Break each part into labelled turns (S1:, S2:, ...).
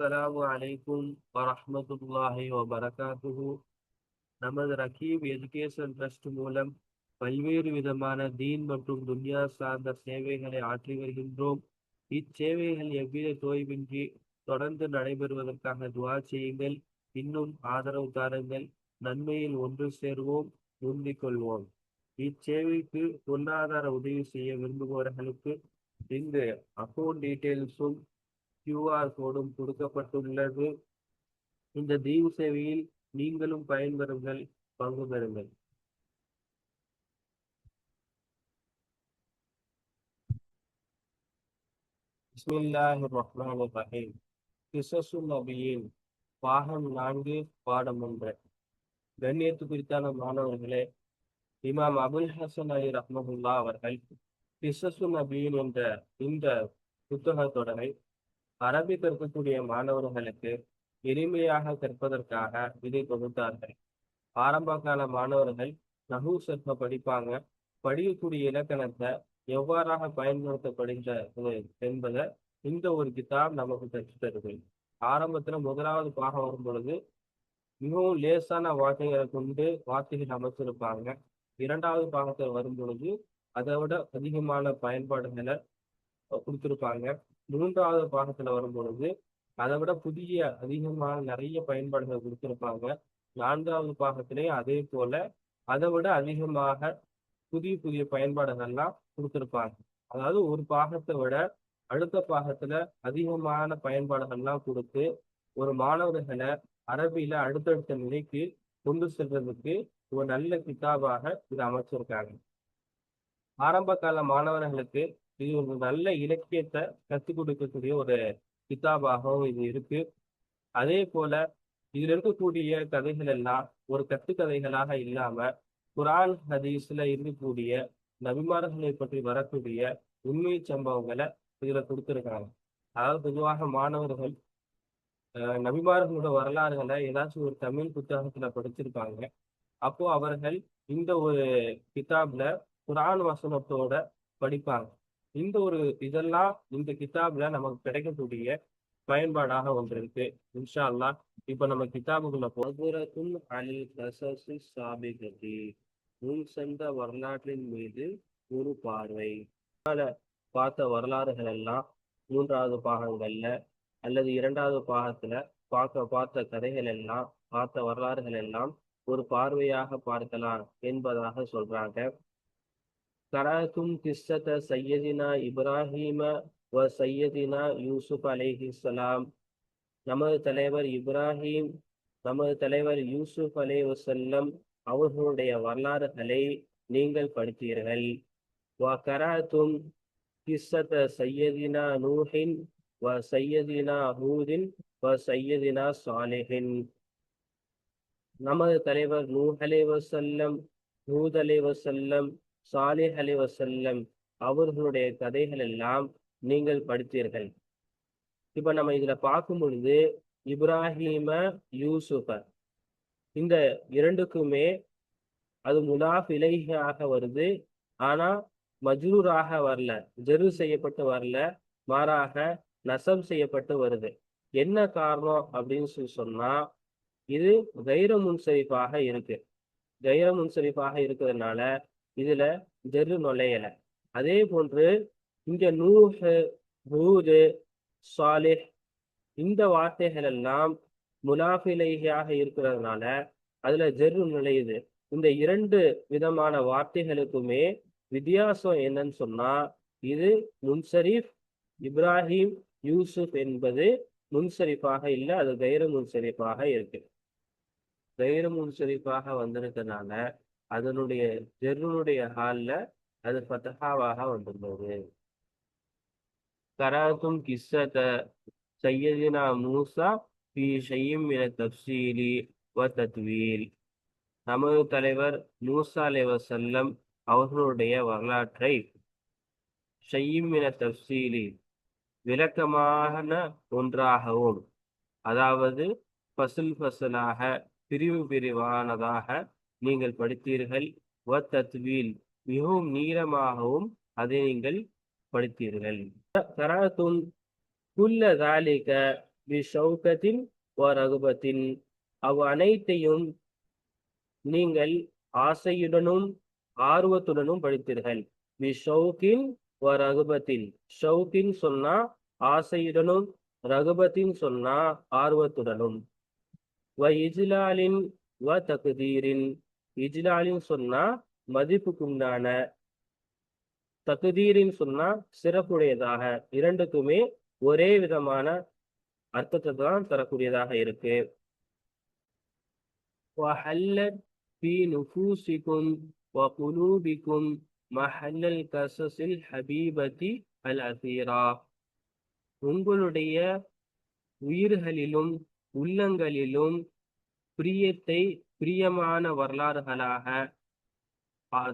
S1: அஸ்லாம் அலைக்கும் வரமத்துல்லாஹி வபரகாத்துஹு நமது ரகீப் எஜுகேஷன் ட்ரஸ்ட் மூலம் பல்வேறு விதமான தீன் மற்றும் துன்யா சார்ந்த சேவைகளை ஆற்றி வருகின்றோம். இச்சேவைகள் எவ்வித தோய்வின்றி தொடர்ந்து நடைபெறுவதற்காக துவா செய்யுங்கள். இன்னும் ஆதரவு தாருங்கள். நன்மையில் ஒன்று சேர்வோம். முந்திக் கொள்வோம். இச்சேவைக்கு பொருளாதார உதவி செய்ய விரும்புபவர்களுக்கு இந்த அக்கௌண்ட் டீட்டெயில்ஸும் கியூஆர் கோடும் கொடுக்கப்பட்டுள்ளது. இந்த தீவு சேவையில் நீங்களும் பயன்பெறுங்கள் பங்கு பெறுங்கள். கிசசு நபியின் பாகம் நான்கு பாடம் ஒன்று. கண்ணியத்து குறித்தான மாணவர்களே இமாம் அபுல் ஹசன் அலி ரஹ்மகுல்லா அவர்கள் கிசசு நபியின் என்ற இந்த புத்தகத் தொடரை அரபி கற்கக்கூடிய மாணவர்களுக்கு எளிமையாக கற்பதற்காக இதை தொகுத்தார்கள். ஆரம்ப கால மாணவர்கள் நகு சர்ப்ப படிப்பாங்க. படிக்கக்கூடிய இலக்கணத்தை எவ்வாறாக பயன்படுத்தப்படுகிறது என்பதை இந்த ஒரு கிதாப் நமக்கு கற்று தருது. ஆரம்பத்துல முதலாவது பாகம் வரும் பொழுது மிகவும் லேசான வார்த்தைகளை கொண்டு வார்த்தைகள் அமைச்சிருப்பாங்க. இரண்டாவது பாகத்தில் வரும் பொழுது அதை விட அதிகமான பயன்பாடுகளை கொடுத்திருப்பாங்க. மூன்றாவது பாகத்துல வரும் பொழுது அதை விட புதிய அதிகமான நிறைய பயன்பாடுகள் கொடுத்திருப்பாங்க. நான்காவது பாகத்திலே அதே போல அதை விட அதிகமாக புதிய புதிய பயன்பாடுகள்லாம் கொடுத்திருப்பாங்க. அதாவது ஒரு பாகத்தை விட அடுத்த பாகத்துல அதிகமான பயன்பாடுகள்லாம் கொடுத்து ஒரு மாணவர்களை அரபியில அடுத்தடுத்த நிலைக்கு கொண்டு செல்றதுக்கு ஒரு நல்ல கிதாபாக இது அமைச்சிருக்காங்க. ஆரம்ப கால மாணவர்களுக்கு இது ஒரு நல்ல இலக்கியத்தை கற்றுக் கொடுக்கக்கூடிய ஒரு கிதாபாகவும் இது இருக்கு. அதே போல இதுல இருக்கக்கூடிய கதைகள் எல்லாம் ஒரு கட்டுக்கதைகளாக இல்லாம குரான் ஹதீஸ்ல இருக்கக்கூடிய நபிமார்களை பற்றி வரக்கூடிய உண்மை சம்பவங்களை இதுல கொடுத்துருக்காங்க. அதாவது பொதுவாக மாணவர்கள் நபிமார்களோட வரலாறுகளை ஏதாச்சும் ஒரு தமிழ் புத்தகத்துல படிச்சிருப்பாங்க. அப்போ அவர்கள் இந்த ஒரு கிதாப்ல குரான் வசனத்தோட படிப்பாங்க. இந்த ஒரு இதெல்லாம் இந்த கிதாப்ல நமக்கு கிடைக்கக்கூடிய பயன்பாடாக ஒன்று இருக்கு. இன்ஷா அல்லா இப்ப நம்ம கிதாபுக்குள்ள போதுரத்தும் அலி கசசி சாபிகதி. முன் சென்ற வரலாற்றின் மீது ஒரு பார்வை. பார்த்த வரலாறுகள் எல்லாம் மூன்றாவது பாகங்கள்ல அல்லது இரண்டாவது பாகத்துல பார்க்க பார்த்த கதைகள் எல்லாம் பார்த்த வரலாறுகள் எல்லாம் ஒரு பார்வையாக பார்க்கலாம் என்பதாக சொல்றாங்க. கராத்தும் கிஸ்ஸத சையதினா இப்ராஹிம வ சையதினா யூசுப் அலைஹி சலாம் நமது தலைவர் இப்ராஹிம் நமது தலைவர் யூசுப் அலே வசல்லம் அவர்களுடைய வரலாறுகளை நீங்கள் படித்தீர்கள். வ கராத்தும் கிஸ்ஸத சையதினா நூஹின் வ சையதினா ஹூதின் வ சையதினா சாலிஹின். நமது தலைவர் நூஹ் அலே வசல்லம் ஹூத் அலே வசல்லம் சாலிஹ் அலி வசல்லம் அவர்களுடைய கதைகள் எல்லாம் நீங்கள் படித்தீர்கள். இப்ப நம்ம இதுல பார்க்கும் பொழுது இப்ராஹிம யூசுஃப இந்த இரண்டுக்குமே அது முலாஃப் இலகியாக வருது. ஆனா மஜ்ரூராக வரல ஜெரு செய்யப்பட்டு வரல மாறாக நசம் செய்யப்பட்டு வருது. என்ன காரணம் அப்படின்னு சொல்லி சொன்னா இது கைர முன்சரிப்பாக இருக்கு. கைர முன்சரிப்பாக இருக்கிறதுனால இதுல ஜெரு நுழையல. அதே போன்று இங்க நூஹு ஹூது சாலிஹ் இந்த வார்த்தைகள் எல்லாம் முனாஃபிலையாக இருக்கிறதுனால அதுல ஜெரு நுழையுது. இந்த இரண்டு விதமான வார்த்தைகளுக்குமே வித்தியாசம் என்னன்னு சொன்னா இது முன்சரீஃப் இப்ராஹிம் யூசுப் என்பது முன்சரிப்பாக இல்லை அது கைர முன்சரிப்பாக இருக்கு. கைர முன்சரிப்பாக வந்திருக்கிறதுனால அதனுடைய ஜெருனுடைய ஹாலில் அது ஃபத்தஹாவாக வந்துள்ளது கராத்தும் கிஸ்ஸத சையதினா மூசா பி ஷையும் என தப்சீலி வ தத்வீல். நமது தலைவர் மூசா அலை செல்லம் அவர்களுடைய வரலாற்றை ஷையும் என தப்சீலி விளக்கமான ஒன்றாகவும் அதாவது ஃபசல் பசலாக பிரிவு பிரிவானதாக நீங்கள் படித்தீர்கள். வ தத்வீல் மிகவும் நீளமாகவும் அதை நீங்கள் படித்தீர்கள். கராத்தும் குல்ல தாலிக ரகுபத்தின் அவ் அனைத்தையும் நீங்கள் ஆசையுடனும் ஆர்வத்துடனும் படித்தீர்கள். பிஷௌகின் வ ரகுபத்தின் ஷௌகின் சொன்னா ஆசையுடனும் ரகுபத்தின் சொன்னா ஆர்வத்துடனும். வ இஜ்லாலின் வ தகுதீரின். இஜ்லாலின் சொன்னா மதிப்புக்குண்டான தகுதீரின் சொன்னா சிறப்புடையதாக இரண்டுக்குமே ஒரே விதமான அர்த்தத்தை தான் தரக்கூடியதாக இருக்கு وحلت في نفوسكم وقلوبكم محل القصص الحبيبة الأثيرة உங்களுடைய உயிர்களிலும் உள்ளங்களிலும் பிரியத்தை பிரியமான வரலாறுகளாக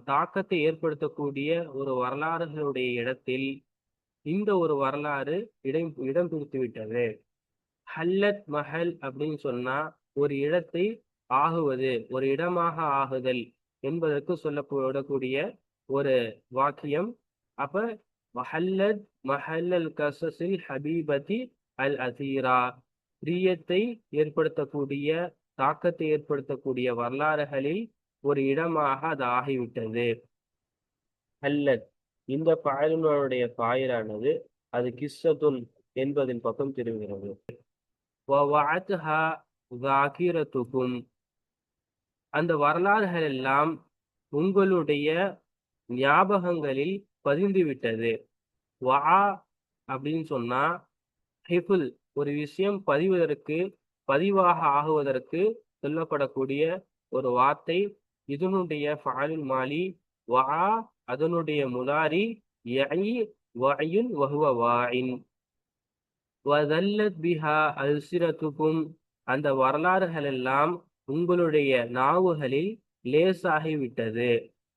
S1: தாக்கத்தை ஏற்படுத்தக்கூடிய ஒரு வரலாறுகளுடைய இடத்தில் இந்த ஒரு வரலாறு இடம் இடம் பிடித்து விட்டது ஹல்லத் மஹல் அப்படின்னு சொன்னா ஒரு இடத்தை ஆகுவது ஒரு இடமாக ஆகுதல் என்பதற்கு சொல்லப்படக்கூடிய ஒரு வாக்கியம். அப்ப மஹல்லத் மஹல்லல் கசசில் ஹபீபதி அல் அசீரா பிரியத்தை ஏற்படுத்தக்கூடிய தாக்கத்தை ஏற்படுத்தக்கூடிய வரலாறுகளில் ஒரு இடமாக அது ஆகிவிட்டது. அல்லத் இந்த பாயலுடைய பாயிரானது அது கிஸ்ஸதுன் என்பதின் பக்கம் திரும்புகிறது. அந்த வரலாறுகள் எல்லாம் உங்களுடைய ஞாபகங்களில் பதிந்து விட்டது வா அப்படின்னு சொன்னா ஹிபுல் ஒரு விஷயம் பதிவதற்கு பதிவாக ஆகுவதற்கு சொல்லப்படக்கூடிய ஒரு வார்த்தை இதனுடைய ஃபாலின் மாலி வா அதனுடைய முதாரி யஇ வஅயுன் வஹுவ வதல்லத் பிஹா அல்சிரத்துக்கும் அந்த வரலாறுகள் எல்லாம் உங்களுடைய நாவுகளில் லேசாகிவிட்டது.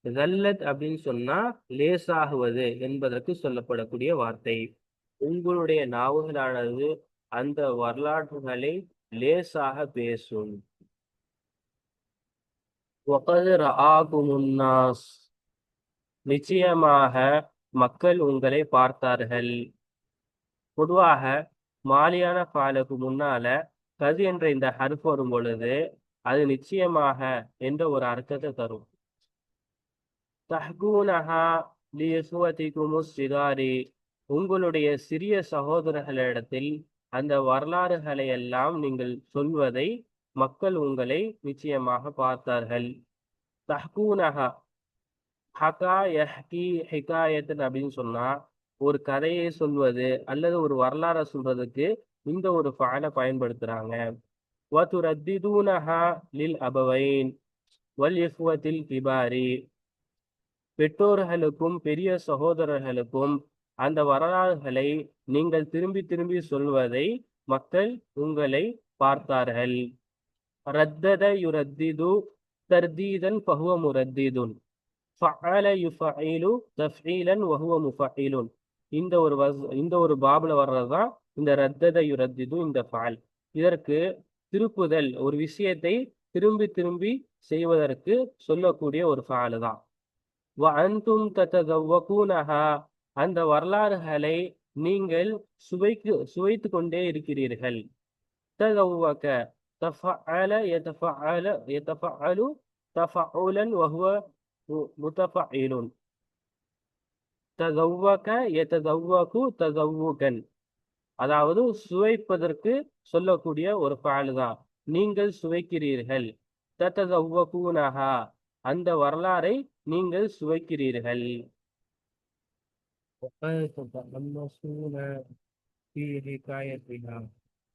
S1: ஜல்லத் அப்படின்னு சொன்னா லேசாகுவது என்பதற்கு சொல்லப்படக்கூடிய வார்த்தை. உங்களுடைய நாவுகளானது அந்த வரலாற்றுகளை லேசாக பேசும். உன்னாஸ் நிச்சயமாக மக்கள் உங்களை பார்த்தார்கள். பொதுவாக மாலியான ஃபாலுக்கு முன்னால கது என்ற இந்த ஹர்ஃப் வரும் பொழுது அது நிச்சயமாக என்ற ஒரு அர்த்தத்தை தரும். தஹ்கூனஹா லியசுவதிகுமுஸ் சிதாரி உங்களுடைய சிறிய சகோதரர்களிடத்தில் அந்த வரலாறுகளை எல்லாம் நீங்கள் சொல்வதை மக்கள் உங்களை நிச்சயமாக பார்த்தார்கள். தஹ்கூனஹா. ஹகா யஹ்கி ஹிகாயத்தன் அப்படின்னு சொன்னா ஒரு கதையை சொல்வது அல்லது ஒரு வரலாறை சொல்றதுக்கு இந்த ஒரு ஃபாலை பயன்படுத்துறாங்க. வதுரத்திதூனஹா லில் அபவைன் வல் இஃப்வத்தில் கிபாரி. பெற்றோர்களுக்கும் பெரிய சகோதரர்களுக்கும் அந்த வரலாறுகளை நீங்கள் திரும்பி திரும்பி சொல்வதை மக்கள் உங்களை பார்த்தார்கள். ரத்தத யுரத்திது தர்தீதன் பகுவ முரத்திதுன். ஃபஅல யுஃபஇலு தஃபீலன் வஹுவ முஃபஇலுன். இந்த ஒரு வஸ் இந்த ஒரு பாபுல வர்றதுதான் இந்த ரத்தத யுரத்திது இந்த ஃபால் இதற்கு திருப்புதல் ஒரு விஷயத்தை திரும்பி திரும்பி செய்வதற்கு சொல்லக்கூடிய ஒரு ஃபால் தான் வஅன்தும் தத்ததவ்வகூனஹா அந்த வரலாறுகளை நீங்கள் சுவைக்கு சுவைத்து கொண்டே இருக்கிறீர்கள். ததவ்வக தஃபஅல யதஃபஅல யதஃபஅலு தஃபஉலன் வஹுவ மு- முத்தஃபஇலுன். ததவ்வக தகவுகன். அதாவது சுவைப்பதற்கு சொல்லக்கூடிய ஒரு ஃபால் தான் நீங்கள் சுவைக்கிறீர்கள். தத்ததவ்வகூனஹா அந்த வரலாறை நீங்கள் சுவைக்கிறீர்கள்.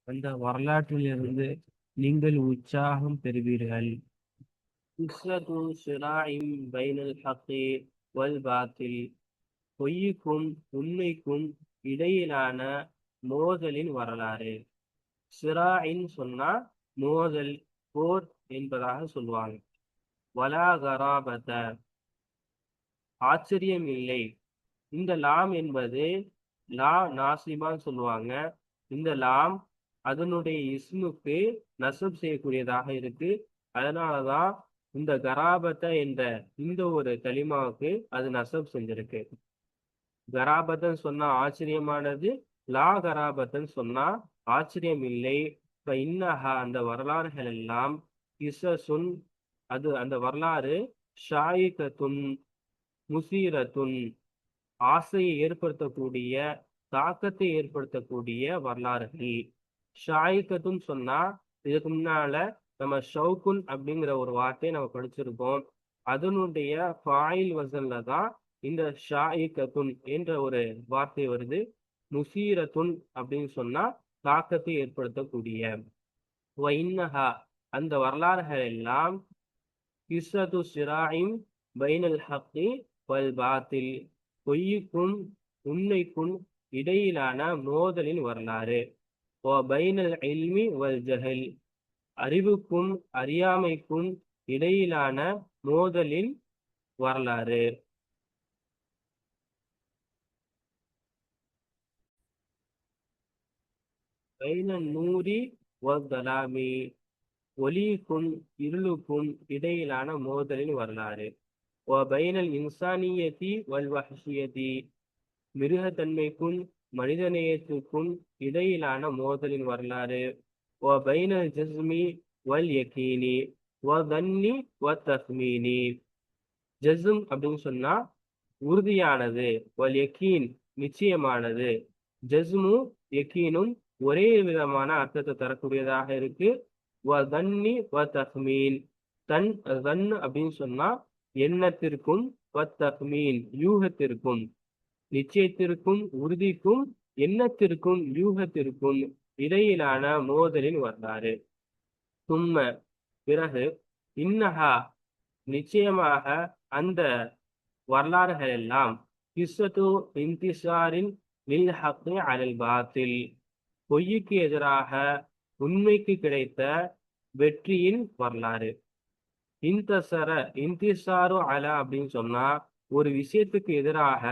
S1: அந்த வரலாற்றிலிருந்து நீங்கள் உற்சாகம் பெறுவீர்கள். பைனல் பாத்தில் பொய்யுக்கும் உண்மைக்கும் இடையிலான மோதலின் வரலாறு. சிராயின் சொன்னா மோதல் போர் என்பதாக சொல்லுவாங்க வலாகராபத ஆச்சரியம் இல்லை. இந்த லாம் என்பது லா நாசிபான்னு சொல்லுவாங்க. இந்த லாம் அதனுடைய இஸ்முக்கு நசப் செய்யக்கூடியதாக இருக்கு. அதனாலதான் இந்த கராபத்தை என்ற இந்த ஒரு கலிமாவுக்கு அது நசப் செஞ்சிருக்கு. கராபத்தன் சொன்னா ஆச்சரியமானது. லா கராபத்தன் சொன்னா ஆச்சரியம் இல்லை இன்னஹா அந்த வரலாறுகள் எல்லாம் இசசுன் அது அந்த வரலாறு ஷாயிகத்துன் முசீரத்துன் ஆசையை ஏற்படுத்தக்கூடிய தாக்கத்தை ஏற்படுத்தக்கூடிய வரலாறுகள். ஷாயிகத்துன்னு சொன்னா இதுக்கு முன்னால நம்ம ஷவுகுன் அப்படிங்கிற ஒரு வார்த்தையை நம்ம படிச்சிருக்கோம். அதனுடைய ஃபாயில் வசன்ல தான் இந்த ஷாயிகத்துன் என்ற ஒரு வார்த்தை வருது. முசீரத்துன் அப்படின்னு சொன்னா தாக்கத்தை ஏற்படுத்தக்கூடிய. வைன்னஹா அந்த வரலாறுகள் எல்லாம் இஸ்ரது சிராயின் பைனல் ஹக்கி வல் பாத்தில். பொய்யுக்கும் உண்மைக்கும் இடையிலான மோதலின் வரலாறு. பைனல் வல் ஜஹல். அறிவுக்கும் அறியாமைக்கும் இடையிலான மோதலின் வரலாறு. பைனல் நூரி வல்தலாமி இருளுக்கும் இடையிலான மோதலின் வரலாறு. ஓ இன்சானியதி இன்சானியத்தி வல் வஹஷியத்தி மிருகத்தன்மைக்கும் மனிதநேயத்துக்கும் இடையிலான மோதலின் வரலாறு. ஓ பைனல் ஜஸ்மி வல் யக்கீனி வ தன்னி வ தஸ்மீனி ஜஸ்ம் அப்படின்னு சொன்னா உறுதியானது வல் யக்கீன் நிச்சயமானது. ஜஸ்மு யக்கீனும் ஒரே விதமான அர்த்தத்தை தரக்கூடியதாக இருக்கு. வ தன்னி வ தஹ்மீன் தன் தன் அப்படின்னு சொன்னா எண்ணத்திற்கும் வ யூகத்திற்கும். நிச்சயத்திற்கும் உறுதிக்கும் எண்ணத்திற்கும் யூகத்திற்கும் இடையிலான மோதலின் வரலாறு தும்ம பிறகு இன்னஹா. நிச்சயமாக அந்த வரலாறுகள் எல்லாம் கிஸ்ஸத்து இன்திசாரின் லில் அலல் பாத்தில். பொய்யுக்கு எதிராக உண்மைக்கு கிடைத்த வெற்றியின் வரலாறு. இன்தசர இன்திசாரு அல அப்படின்னு சொன்னா ஒரு விஷயத்துக்கு எதிராக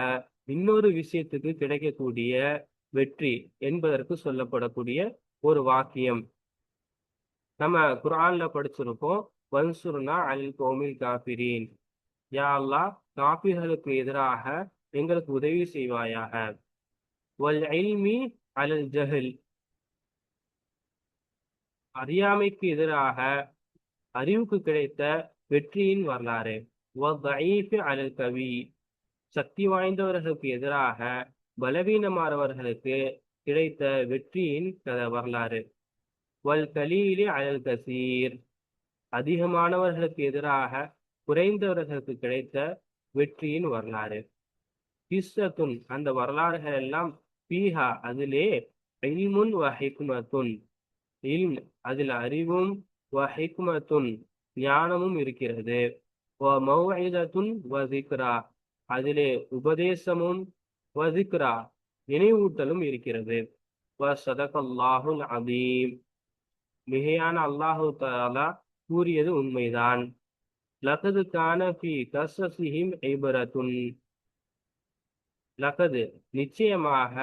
S1: இன்னொரு விஷயத்துக்கு கிடைக்கக்கூடிய வெற்றி என்பதற்கு சொல்லப்படக்கூடிய ஒரு வாக்கியம். நம்ம குரான்ல படிச்சிருக்கோம் வன்சுர்னா அல் கோமில் காபிரீன் யா அல்லாஹ் காபிர்களுக்கு எதிராக எங்களுக்கு உதவி செய்வாயாக. வல் இல்மி அல் ஜஹல். அறியாமைக்கு எதிராக அறிவுக்கு கிடைத்த வெற்றியின் வரலாறு. அலல் கவி. சக்தி வாய்ந்தவர்களுக்கு எதிராக பலவீனமானவர்களுக்கு கிடைத்த வெற்றியின் வரலாறு. வல் கலீலி அலல் கசீர். அதிகமானவர்களுக்கு எதிராக குறைந்தவர்களுக்கு கிடைத்த வெற்றியின் வரலாறு. கிஸ்ஸத்துன் அந்த வரலாறுகள் எல்லாம் பீஹா அதிலே இல்முன் வஹிக்மத்துன். ஹிக்மத்துன் இல்ம் அதில் அறிவும் வ ஹிக்மத்துன் ஞானமும் இருக்கிறது. வ மௌஇதத்துன் வ திக்ரா அதிலே உபதேசமும் வ திக்ரா நினைவூட்டலும் இருக்கிறது. வ சதகல்லாஹுல் அதீம் மிகையான அல்லாஹு தாலா கூறியது உண்மைதான். லகது கானபி கசசிஹிம் ஐபரத்துன் லகது நிச்சயமாக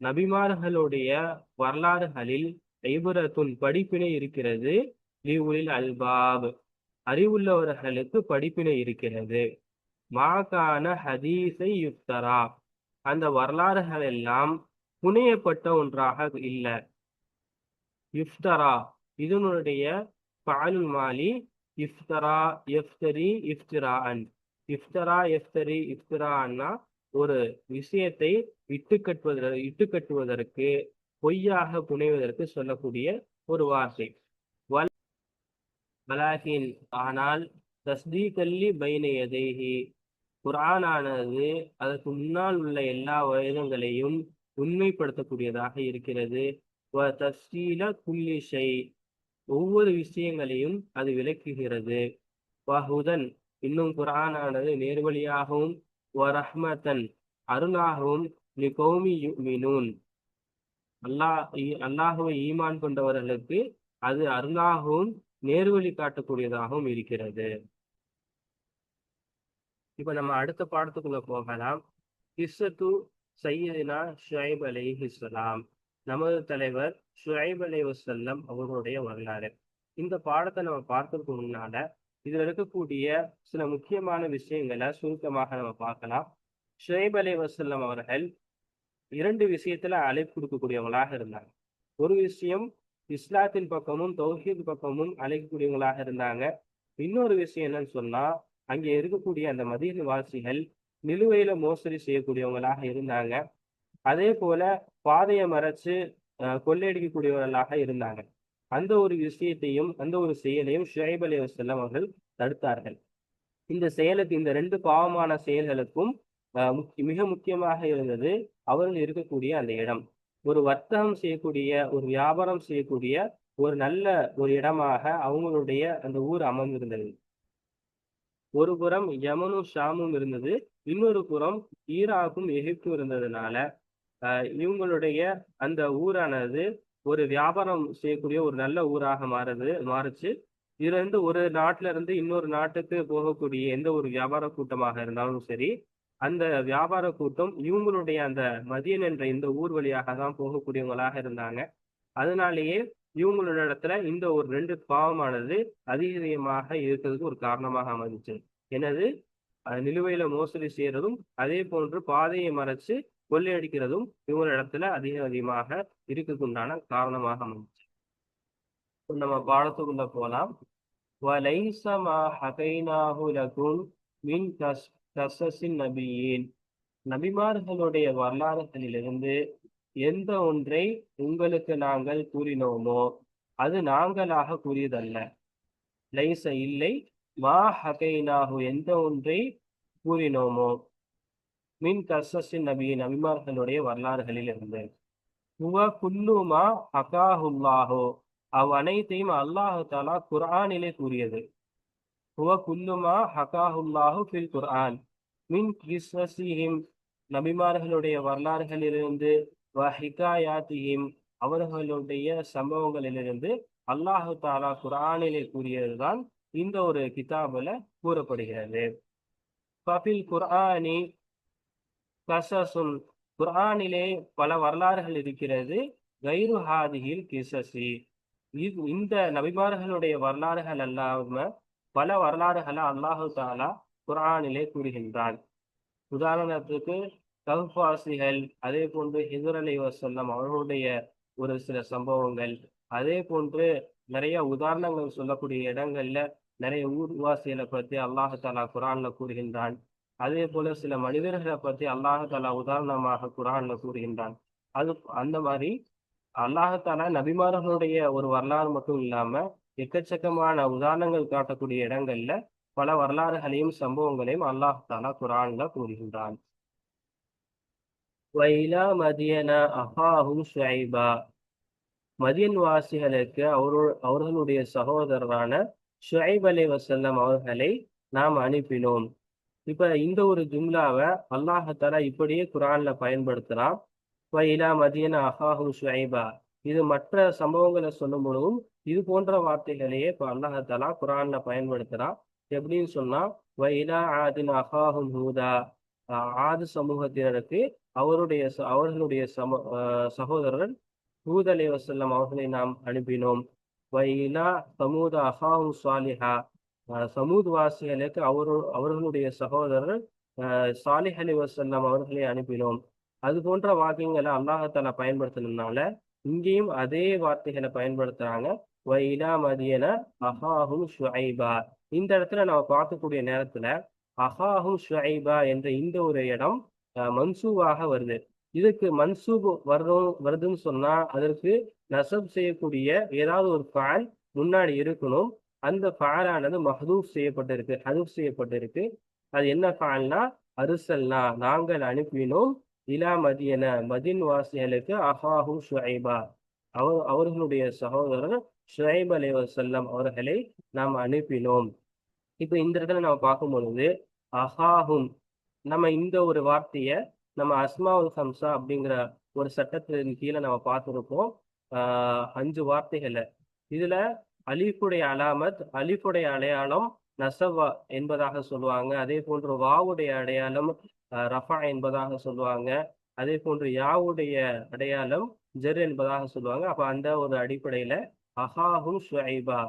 S1: நபிமார்களுடைய வரலாறுகளில் ஐபரத்துன் படிப்பினை இருக்கிறது. லிவுலில் அல்பாப். அறிவுள்ளவர்களுக்கு படிப்பினை இருக்கிறது. மாகான ஹதீஸை யுக்தரா. அந்த வரலாறுகள் எல்லாம் புனையப்பட்ட ஒன்றாக இல்லை. யுஃப்தரா இதனுடைய பாலுல் மாலி இஃப்தரா எஃப்தரி இஃப்திரான் இஃப்தரா எஃப்தரி இஃப்திரான்னா ஒரு விஷயத்தை இட்டு கட்டுவதற்கு இட்டு கட்டுவதற்கு பொய்யாக புனைவதற்கு சொல்லக்கூடிய ஒரு வார்த்தை. வல் வலாகின் ஆனால் தஸ்தீகல்லி பைன எதைஹி குரானானது அதற்கு முன்னால் உள்ள எல்லா வேதங்களையும் உண்மைப்படுத்தக்கூடியதாக இருக்கிறது. வ தஸ்தீல குல்லிஷை ஒவ்வொரு விஷயங்களையும் அது விளக்குகிறது. வஹுதன் இன்னும் குரானானது நேர்வழியாகவும் வரஹ்மத்தன் அருளாகவும் லி யுமினூன். அல்லாஹ் அல்லாஹுவை ஈமான் கொண்டவர்களுக்கு அது அருளாகவும் நேர்வழி காட்டக்கூடியதாகவும் இருக்கிறது. இப்ப நம்ம அடுத்த பாடத்துக்குள்ள போகலாம். இஸ்ஸத்து சையதினா ஷுஐப் அலைஹிஸ்ஸலாம் நமது தலைவர் ஷுஐப் அலை வசல்லம் அவர்களுடைய வரலாறு. இந்த பாடத்தை நம்ம பார்க்கறதுக்கு முன்னால இதுல இருக்கக்கூடிய சில முக்கியமான விஷயங்களை சுருக்கமாக நம்ம பார்க்கலாம். ஷுஐப் அலை வசல்லம் அவர்கள் இரண்டு விஷயத்துல அழைப்பு கொடுக்கக்கூடியவங்களாக இருந்தாங்க. ஒரு விஷயம் இஸ்லாத்தின் பக்கமும் தௌஹீத் பக்கமும் அழைக்கக்கூடியவங்களாக இருந்தாங்க. இன்னொரு விஷயம் என்னன்னு சொன்னா அங்கே இருக்கக்கூடிய அந்த மதீன வாசிகள் நிலுவையில மோசடி செய்யக்கூடியவங்களாக இருந்தாங்க. அதே போல பாதையை மறைச்சு கொள்ளையடிக்கக்கூடியவர்களாக இருந்தாங்க. அந்த ஒரு விஷயத்தையும் அந்த ஒரு செயலையும் ஷுஹைப் அலி வசல்லம் அவர்கள் தடுத்தார்கள். இந்த செயலுக்கு இந்த ரெண்டு பாவமான செயல்களுக்கும் மிக முக்கியமாக இருந்தது அவர்கள் இருக்கக்கூடிய அந்த இடம். ஒரு வர்த்தகம் செய்யக்கூடிய ஒரு வியாபாரம் செய்யக்கூடிய ஒரு நல்ல ஒரு இடமாக அவங்களுடைய அந்த ஊர் அமர்ந்திருந்தது ஒரு புறம் யமனும் ஷாமும் இருந்தது. இன்னொரு புறம் ஈராக்கும் எகிப்தும் இருந்ததுனால இவங்களுடைய அந்த ஊரானது ஒரு வியாபாரம் செய்யக்கூடிய ஒரு நல்ல ஊராக மாறுது மாறுச்சு. இதுல இருந்து ஒரு நாட்டுல இருந்து இன்னொரு நாட்டுக்கு போகக்கூடிய எந்த ஒரு வியாபார கூட்டமாக இருந்தாலும் சரி அந்த வியாபார கூட்டம் இவங்களுடைய அந்த மதியன் என்ற இந்த ஊர் வழியாக தான் போகக்கூடியவங்களாக இருந்தாங்க. அதனாலேயே இவங்களோட இடத்துல இந்த ஒரு ரெண்டு பாவமானது அதிகமாக இருக்கிறதுக்கு ஒரு காரணமாக அமைஞ்சிச்சு. எனது நிலுவையில மோசடி செய்யறதும் அதே போன்று பாதையை மறைச்சு கொள்ளையடிக்கிறதும் இவங்க இடத்துல அதிக அதிகமாக இருக்கிறதுக்குண்டான காரணமாக அமைஞ்சிச்சு. நம்ம பாடத்துக்குள்ள போலாம். வலைசமா ஹகைனாஹுலகுன் மின் கஸ் கசசின் நபியின் நபிமார்களுடைய வரலாறுகளிலிருந்து எந்த ஒன்றை உங்களுக்கு நாங்கள் கூறினோமோ அது நாங்களாக கூறியதல்ல. லைச இல்லை மா ஹகைனாகு எந்த ஒன்றை கூறினோமோ. மின் கசசின் நபியின் நபிமார்களுடைய வரலாறுகளிலிருந்து. உவ ஹுவ குல்லுமா ஹகாஹுல்லாஹோ அவ் அனைத்தையும் அல்லாஹு தாலா குர்ஆனிலே கூறியது. ஹுவ குல்லுமா ஹகாஹுல்லாஹு ஃபில் குர்ஆன். மின் கிஸ்வசிஹிம் நபிமார்களுடைய வரலாறுகளிலிருந்து வஹிகாயாத்திஹிம் அவர்களுடைய சம்பவங்களிலிருந்து அல்லாஹு தாலா குரானிலே கூறியதுதான் இந்த ஒரு கிதாபுல கூறப்படுகிறது. பபில் குர்ஆனி கசசுன் குர்ஆனிலே பல வரலாறுகள் இருக்கிறது. கைரு ஹாதிகில் கிசசி இது இந்த நபிமார்களுடைய வரலாறுகள் அல்லாம பல வரலாறுகளை அல்லாஹு தாலா குரானிலே கூறுகின்றான் உதாரணத்துக்கு கஹ்வாசிகள் அதே போன்று ஹிதர் அலி வசல்லம் அவர்களுடைய ஒரு சில சம்பவங்கள் அதே போன்று நிறைய உதாரணங்கள் சொல்லக்கூடிய இடங்கள்ல நிறைய ஊர்வாசிகளை பத்தி அல்லாஹாலா குரான்ல கூறுகின்றான். அதே போல சில மனிதர்களை பத்தி அல்லாஹாலா உதாரணமாக குரான்ல கூறுகின்றான். அது அந்த மாதிரி அல்லாஹாலா நபிமார்களுடைய ஒரு வரலாறு மட்டும் இல்லாம எக்கச்சக்கமான உதாரணங்கள் காட்டக்கூடிய இடங்கள்ல பல வரலாறுகளையும் சம்பவங்களையும் அல்லாஹாலா குரான்ல கூறுகின்றான். வைலா மதியன அஹாஹும் ஷைபா மதியன் வாசிகளுக்கு அவரு அவர்களுடைய சகோதரரான ஷுஐப் அலி வசல்லம் அவர்களை நாம் அனுப்பினோம். இப்ப இந்த ஒரு ஜும்லாவை அல்லாஹாலா இப்படியே குரான்ல பயன்படுத்தலாம் வைலா மதியன அஹாஹும் ஷுஐபா. இது மற்ற சம்பவங்களை சொல்லும் பொழுதும் இது போன்ற வார்த்தைகளையே இப்போ அல்லாஹாலா குரான்ல பயன்படுத்துறான். எப்படின்னு சொன்னா வைலா ஆதின் அஹாஹும் ஹூதா. ஆது சமூகத்தினருக்கு அவருடைய அவர்களுடைய சம சகோதரர் ஹூத் அலி வசல்லம் அவர்களை நாம் அனுப்பினோம். வைலா சமூத அஹாஹும் சாலிஹா. சமூத் வாசிகளுக்கு அவரு அவர்களுடைய சகோதரர் சாலிஹ் அலி வசல்லம் அவர்களை அனுப்பினோம். அது போன்ற வாக்கியங்களை அல்லாஹத்தால பயன்படுத்தினால இங்கேயும் அதே வார்த்தைகளை பயன்படுத்துறாங்க. வைலா மதியன அஹாஹும் ஷுஐபா. இந்த இடத்துல நம்ம பார்க்கக்கூடிய நேரத்துல அஹாஹும் ஷுஐபா என்ற இந்த ஒரு இடம் மன்சூவாக வருது. இதுக்கு மன்சூப் வரும் வருதுன்னு சொன்னா அதற்கு நசப் செய்யக்கூடிய ஏதாவது ஒரு ஃபேன் முன்னாடி இருக்கணும். அந்த ஃபேலானது மஹதூப் செய்யப்பட்டிருக்கு ஹதூப் செய்யப்பட்டிருக்கு. அது என்ன ஃபேன்னா அரிசல்னா நாங்கள் அனுப்பினோம் இலா மதியன மதின் வாசிகளுக்கு அஹாஹு ஷுஐபா. அவர் அவர்களுடைய சகோதரர் ஷுஐப் அலி வசல்லம் அவர்களை நாம் அனுப்பினோம். இப்ப இந்த இடத்துல நம்ம பார்க்கும் பொழுது அஹாஹும் நம்ம இந்த ஒரு வார்த்தைய நம்ம அஸ்மாவுல் ஹம்சா அப்படிங்கிற ஒரு சட்டத்தின் கீழே நம்ம பார்த்துருப்போம். ஆஹ் அஞ்சு வார்த்தைகளை. இதுல அலிஃபுடைய அலாமத் அலிஃபுடைய அடையாளம் நசவா என்பதாக சொல்லுவாங்க. அதே போன்று வாவுடைய அடையாளம் ரஃபா என்பதாக சொல்லுவாங்க. அதே போன்று யாவுடைய அடையாளம் ஜெர் என்பதாக சொல்லுவாங்க. அப்ப அந்த ஒரு அடிப்படையில அஹாஹும் ஷுஐபா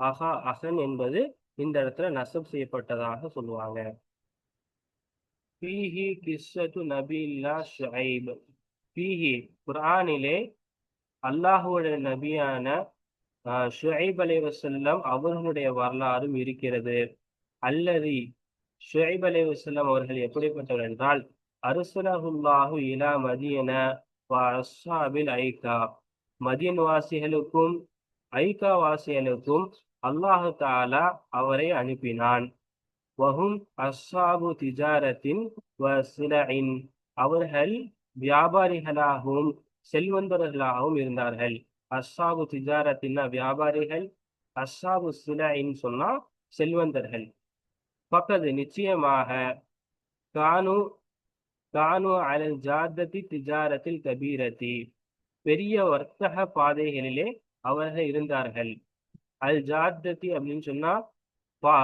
S1: அஹா அஹன் என்பது இந்த இடத்துல நசப் செய்யப்பட்டதாக சொல்லுவாங்க. பீஹி கிஸ்ஸத்து நபில்லா ஷுஐப். பீஹி குரானிலே அல்லாஹுடைய நபியான ஷுஐப் அலை வசல்லம் அவர்களுடைய வரலாறும் இருக்கிறது. அல்லது ஷுஐப் அலை வசல்லம் அவர்கள் எப்படிப்பட்டவர் என்றால் அருசலகுல்லாஹு இலா மதியன அஸ்ஸாபில் ஐகா மதியன் வாசிகளுக்கும் ஐகா வாசிகளுக்கும் அல்லாஹு தாலா அவரை அனுப்பினான். வஹும் அஸ்ஸாபு திஜாரத்தின் வ சிலஇன் அவர்கள் வியாபாரிகளாகவும் செல்வந்தர்களாகவும் இருந்தார்கள். அஸ்ஸாபு திஜாரத்தின்னா வியாபாரிகள் அஸ்ஸாபு சிலஇன் சொன்னா செல்வந்தர்கள். பக்கத்து நிச்சயமாக கானு கானு அலல் ஜாதத்தி திஜாரத்தில் கபீரத்தி பெரிய வர்த்தக பாதைகளிலே அவர்கள் இருந்தார்கள். அல் ஜாதத்தி அப்படின்னு சொன்னா பா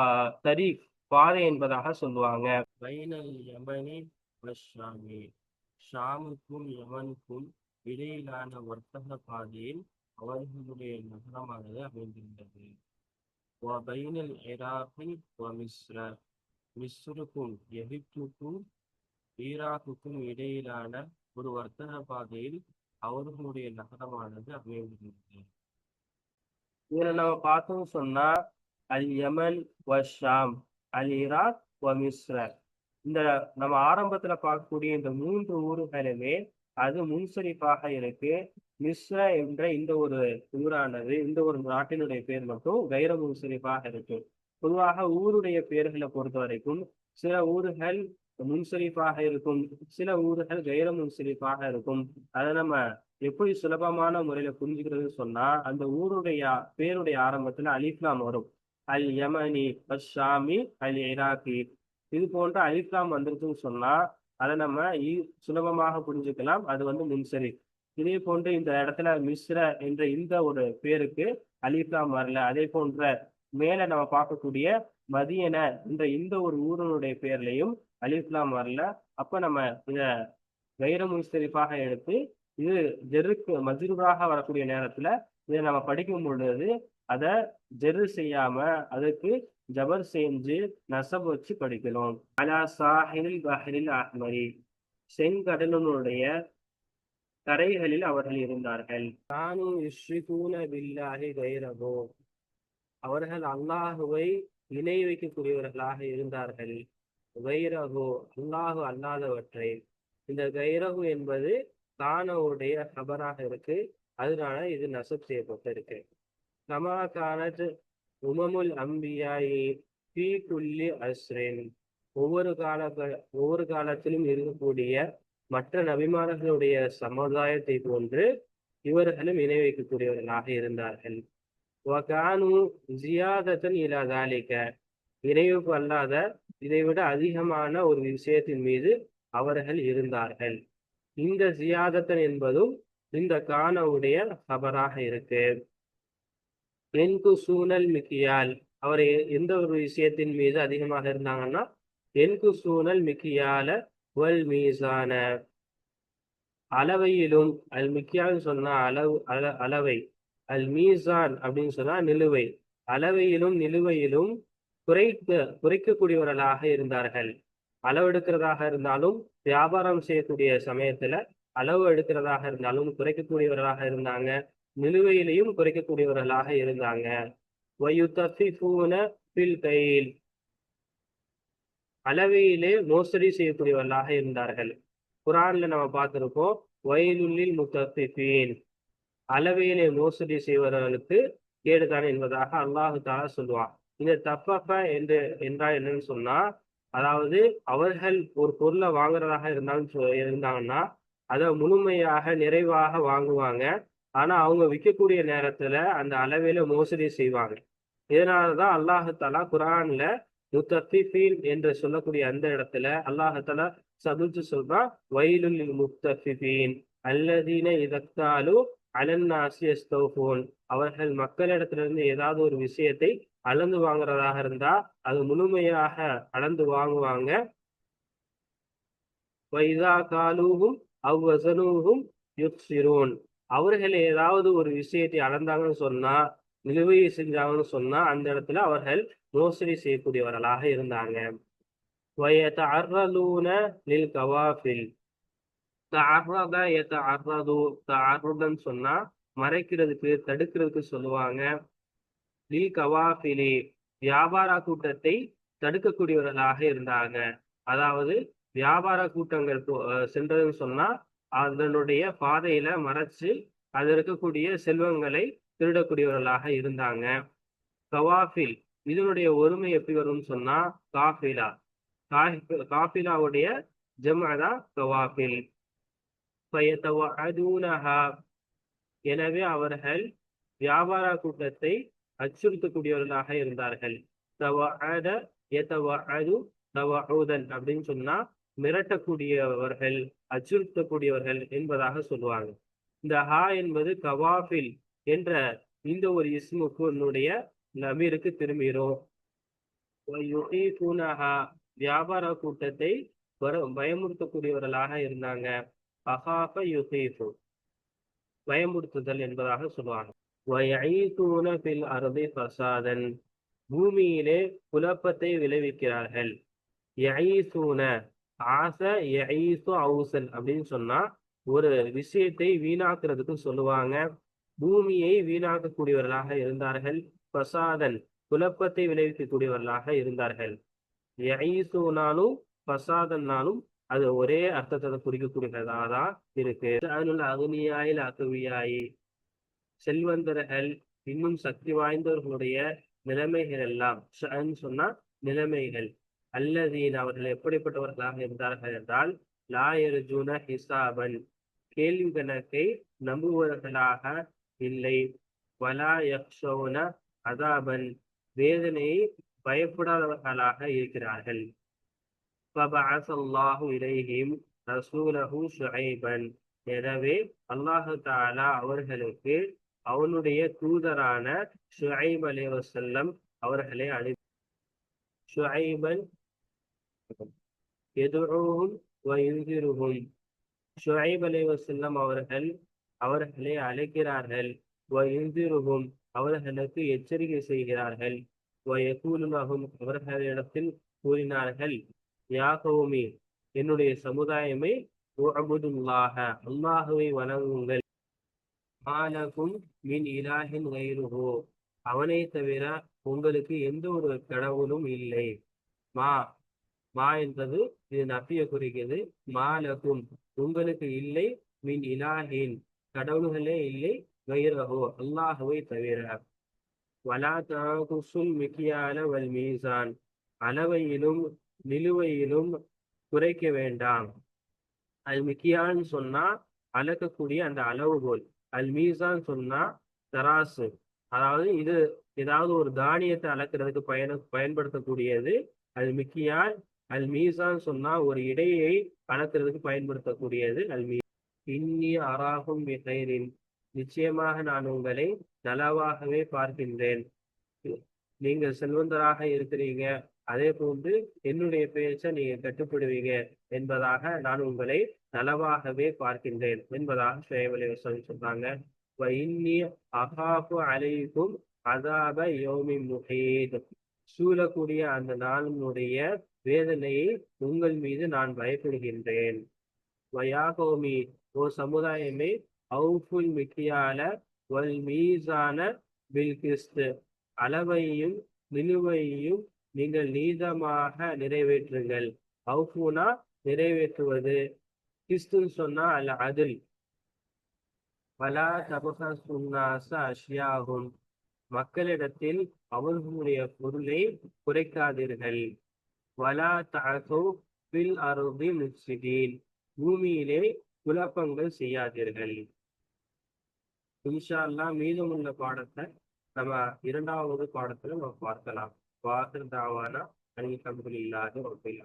S1: தரீக் பாதை என்பதாக சொல்லுவாங்க. பைனல் யமனி ஷாமி ஷாமுக்கும் யமனுக்கும் இடையிலான வர்த்தக பாதையில் அவர்களுடைய நகரமானது அமைந்திருந்தது. பைனல் மிஸ்ருக்கும் எகிப்துக்கும் ஈராக்குக்கும் இடையிலான ஒரு வர்த்தக பாதையில் அவர்களுடைய நகரமானது அமைந்திருந்தது. இதுல நம்ம பார்த்தோம் சொன்னா அல் யமன் ஷாம் அல் ஈராக் வ இந்த நம்ம ஆரம்பத்துல பார்க்கக்கூடிய இந்த மூன்று ஊர்களுமே அது முன்சரிப்பாக இருக்கு. மிஸ்ரா என்ற இந்த ஒரு ஊரானது இந்த ஒரு நாட்டினுடைய பேர் மட்டும் கைர முன்சரிப்பாக இருக்கு. பொதுவாக ஊருடைய பேர்களை பொறுத்த வரைக்கும் சில ஊர்கள் முன்சரிப்பாக இருக்கும். சில ஊர்கள் கைர முன்சரிப்பாக இருக்கும். அதை நம்ம எப்படி சுலபமான முறையில புரிஞ்சுக்கிறது சொன்னா அந்த ஊருடைய பேருடைய ஆரம்பத்துல அலிஃப்லாம் வரும். அல் யமனி ஷாமி அல் இராக்கி இது போன்ற அலிஃப்லாம் வந்துருச்சுன்னு சொன்னா அதை நம்ம சுலபமாக புரிஞ்சுக்கலாம். அது வந்து முன்சரி. இதே போன்று இந்த இடத்துல மிஸ்ர என்ற இந்த ஒரு பேருக்கு அலிஃப்லாம் வரல. அதே போன்ற மேல நம்ம பார்க்கக்கூடிய மதியன என்ற இந்த ஒரு ஊரனுடைய பேர்லையும் அலிஃப்லாம் வரல. அப்ப நம்ம இத கைரமுஸ்தரிப்பாக எடுத்து இது ஜெருக்கு மஜ்ரூராக வரக்கூடிய நேரத்துல இதை நம்ம படிக்கும் பொழுது அதை ஜெரு செய்யாம அதுக்கு ஜபர் செஞ்சு நசப் வச்சு படிக்கணும். அலா சாஹில் பஹரில் அஹ்மரி. செங்கடலுடைய கரைகளில் அவர்கள் இருந்தார்கள். தானு இஷ்ரிகூன பில்லாஹி கைரகோ அவர்கள் அல்லாஹுவை இணை வைக்கக்கூடியவர்களாக இருந்தார்கள். கைரகு அல்லாஹு அல்லாதவற்றை. இந்த கைரகு என்பது தானவுடைய ஹபராக இருக்கு. அதனால இது நசப் செய்யப்பட்டிருக்கு. கமா கானத் உமமுல் அம்பியாயி பி குல்லி அஸ்ரேன். ஒவ்வொரு கால ஒவ்வொரு காலத்திலும் இருக்கக்கூடிய மற்ற நபிமார்களுடைய சமுதாயத்தை போன்று இவர்களும் இணை வைக்கக்கூடியவர்களாக இருந்தார்கள். வகானு ஜியாதத்தன் இல்லாதாலிக்க இணைவுக்கு அல்லாத இதைவிட அதிகமான ஒரு விஷயத்தின் மீது அவர்கள் இருந்தார்கள். இந்த ஜியாதத்தன் என்பதும் இந்த கானவுடைய ஹபராக இருக்கு. என்கு சூனல் மிக்கியால் அவர் எந்த ஒரு விஷயத்தின் மீது அதிகமாக இருந்தாங்கன்னா என்கு சூனல் மிக்கியால வல் மீசான. அளவையிலும் அது மிக்கியால் சொன்னா அளவு அள அளவை அல் மீசான் அப்படின்னு சொன்னா நிலுவை. அளவையிலும் நிலுவையிலும் குறைக்க குறைக்கக்கூடியவர்களாக இருந்தார்கள். அளவு எடுக்கிறதாக இருந்தாலும் வியாபாரம் செய்யக்கூடிய சமயத்துல அளவு எடுக்கிறதாக இருந்தாலும் குறைக்கக்கூடியவர்களாக இருந்தாங்க. நிலுவையிலையும் குறைக்கக்கூடியவர்களாக இருந்தாங்க. அளவையிலே மோசடி செய்யக்கூடியவர்களாக இருந்தார்கள். குரான்ல நம்ம பார்த்திருப்போம் வயலுள்ளில் முத்தஃபிஃபீன். அளவையிலே மோசடி செய்வர்களுக்கு கேடுதான் என்பதாக அல்லாஹு தாலா சொல்லுவான். இந்த தப்பப்ப என்று என்றால் என்னன்னு சொன்னா அதாவது அவர்கள் ஒரு பொருளை வாங்குறதாக இருந்தாலும் இருந்தாங்கன்னா அதை முழுமையாக நிறைவாக வாங்குவாங்க. ஆனா அவங்க விற்கக்கூடிய நேரத்துல அந்த அளவில மோசடி செய்வாங்க. இதனாலதான் அல்லாஹாலா குரான்ல முத்தஃபிஃபீன் என்று சொல்லக்கூடிய அந்த இடத்துல அல்லாஹாலா சபிச்சு சொல்றான் வயலுல் முத்தஃபிஃபீன் அல்லதீன அலன்னாசி எஸ்தோபோன் அவர்கள் மக்களிடத்திலிருந்து ஏதாவது ஒரு விஷயத்தை அளந்து வாங்குறதாக இருந்தா அது முழுமையாக அளந்து வாங்குவாங்க. வைதா காலூகும் அவ்வசனூகும் யுக்சிரோன் அவர்கள் ஏதாவது ஒரு விஷயத்தை அளந்தாங்கன்னு சொன்னா நிலுவையை செஞ்சாங்கன்னு சொன்னா அந்த இடத்துல அவர்கள் மோசடி செய்யக்கூடியவர்களாக இருந்தாங்க. வயத அர்ரலூன நில் கவாஃபில் தாரத எத அர்றது தாரதன்னு சொன்னா மறைக்கிறதுக்கு தடுக்கிறதுக்கு சொல்லுவாங்க. லில் கவாஃபிலி வியாபார கூட்டத்தை தடுக்கக்கூடியவர்களாக இருந்தாங்க. அதாவது வியாபார கூட்டங்கள் சென்றதுன்னு சொன்னா அதனுடைய பாதையில மறைச்சு அது இருக்கக்கூடிய செல்வங்களை திருடக்கூடியவர்களாக இருந்தாங்க. கவாஃபில் இதனுடைய ஒருமை எப்படி வரும்னு சொன்னா காஃபிலா. காஃபிலாவுடைய ஜம்அதா கவாஃபில். எனவே அவர்கள் வியாபார கூட்டத்தை அச்சுறுத்தக்கூடியவர்களாக இருந்தார்கள். அப்படின்னு சொன்னா மிரட்டக்கூடியவர்கள் அச்சுறுத்தக்கூடியவர்கள் என்பதாக சொல்லுவாங்க. இந்த ஹா என்பது கவாஃபில் என்ற இந்த ஒரு இஸ்முக்குனுடைய நமீருக்கு திரும்பிடும் வியாபார கூட்டத்தை பயமுறுத்தக்கூடியவர்களாக இருந்தாங்க. அஹாஃப யுஹீஃபு. பயமுறுத்துதல் என்பதாக சொல்லுவாங்க அறுதி பிரசாதன் பூமியிலே குழப்பத்தை விளைவிக்கிறார்கள். ஆச அவுசன் அப்படின்னு சொன்னா ஒரு விஷயத்தை வீணாக்குறதுக்கு சொல்லுவாங்க. பூமியை வீணாக்கக்கூடியவர்களாக இருந்தார்கள். பிரசாதன் குழப்பத்தை விளைவிக்கக்கூடியவர்களாக இருந்தார்கள். எய்சூனாலும் பிரசாதன்னாலும் அது ஒரே அர்த்தத்தை குறிக்கக்கூடியதாக தான் இருக்கு அதில் அகுனியாயில் அகவியாயி செல்வந்தர்கள் இன்னும் சக்தி வாய்ந்தவர்களுடைய நிலைமைகள் எல்லாம். சொன்னா நிலைமைகள். அல்லதீன் அவர்கள் எப்படிப்பட்டவர்களாக இருந்தார்கள் என்றால் லாயர்ஜுன ஹிசாபன். கேள்வி கணக்கை நம்புவர்களாக இல்லை. வலா யக்ஷோன அதாபன். வேதனையை பயப்படாதவர்களாக இருக்கிறார்கள். இலைஹிம் ரசூலஹு ஷுஐபன் எனவே அல்லாஹு தாலா அவர்களுக்கு அவனுடைய தூதரான ஷுஐப் அலி வசல்லம் அவர்களை அனு ஷுஐபன் எதுவும் ஷுஐப் அலி வசல்லம் அவர்கள் அவர்களை அழைக்கிறார்கள். அவர்களுக்கு எச்சரிக்கை செய்கிறார்கள். அவர்களிடத்தில் கூறினார்கள் யாகவுமே என்னுடைய சமுதாயமே அல்லாஹுவை வணங்குங்கள். மாலகும் மின் இலாஹின் வயிறுகோ அவனை தவிர உங்களுக்கு எந்த ஒரு கடவுளும் இல்லை. மா மா என்பது இது நப்பிய குறிக்கிறது. மாலகும் உங்களுக்கு இல்லை. மின் இலாஹின் கடவுள்களே இல்லை. வைரகோ அல்லாஹுவை தவிர. வலா தாகுசுல் மிக்கியால வல் மீசான் அளவையிலும் நிலுவையிலும் குறைக்க வேண்டாம். அல் மிக்கியான்னு சொன்னா அளக்கக்கூடிய அந்த அளவுகோல். அல் மீசான் சொன்னா தராசு. அதாவது இது ஏதாவது ஒரு தானியத்தை அளக்கிறதுக்கு பயன பயன்படுத்தக்கூடியது. அல் மிக்கியான் அல் மீசான் சொன்னா ஒரு இடையை அளக்கிறதுக்கு பயன்படுத்தக்கூடியது அல் மீ. இன்னி அராகும் விகைரின் நிச்சயமாக நான் உங்களை நலவாகவே பார்க்கின்றேன். நீங்கள் செல்வந்தராக இருக்கிறீங்க. அதே போன்று என்னுடைய பேச்சை நீங்க கட்டுப்படுவீங்க என்பதாக நான் உங்களை நலவாகவே பார்க்கின்றேன் என்பதாக சுயவலி சொல்றாங்க. இன்னி அகாபு அலைக்கும் அதாப யோமி முகேத். சூழக்கூடிய அந்த நாளினுடைய வேதனையை உங்கள் மீது நான் பயப்படுகின்றேன். வயாகோமி ஓ சமுதாயமே அவுஃபுல் மிக்கியால வல் மீசான பில்கிஸ்து. அளவையும் நிலுவையும் நீங்கள் நீதமாக நிறைவேற்றுங்கள். அவுஃபுனா நிறைவேற்றுவது. கிஸ்துன்னு சொன்னா அல்ல அதில். பலா தபகாசுன்னாச அஷ்யாகும் மக்களிடத்தில் அவர்களுடைய பொருளை குறைக்காதீர்கள். வலா தகோ பில் அருதி முப்சிதீன் பூமியிலே குழப்பங்கள் செய்யாதீர்கள். இன்ஷா அல்லா மீதமுள்ள பாடத்தை நம்ம இரண்டாவது பாடத்துல நம்ம பார்க்கலாம். വാസിർ ദാവാന അനിൽ അലഹമുല്ലാഹി റബ്ബിൽ